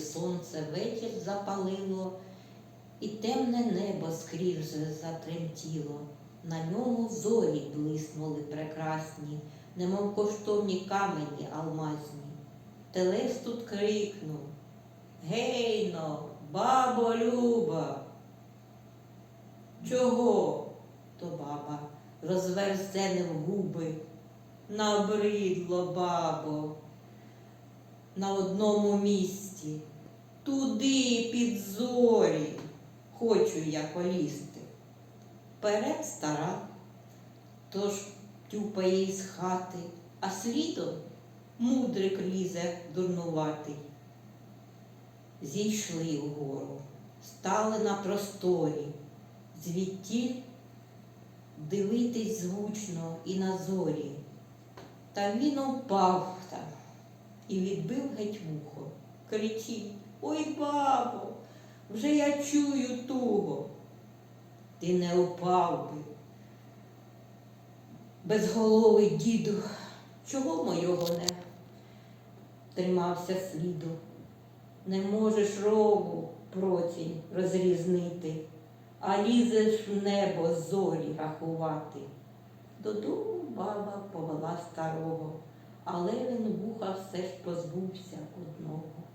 сонце вечір запалило, і темне небо скрізь затремтіло. На ньому зорі блиснули прекрасні, немов коштовні камені алмазні. Телес тут крикнув Гейно, бабо Люба. Чого? То баба розверзенив губи. Набридло, бабо, на одному місці. Туди під зорі хочу я полізти. Перед стара, тож тюпає із хати, а слідом мудрик лізе дурнуватий. Зійшли угору, стали на просторі, звідтіль дивитись звучно і на зорі. Та він упав і відбив геть вухо. Кричить Ой, бабо, вже я чую туго. Ти не упав би. Безголовий діду, чого мойого не тримався сліду? Не можеш рогу процінь розрізнити, а лізеш в небо зорі рахувати. Додому баба повела старого, але він вуха все ж позбувся одного.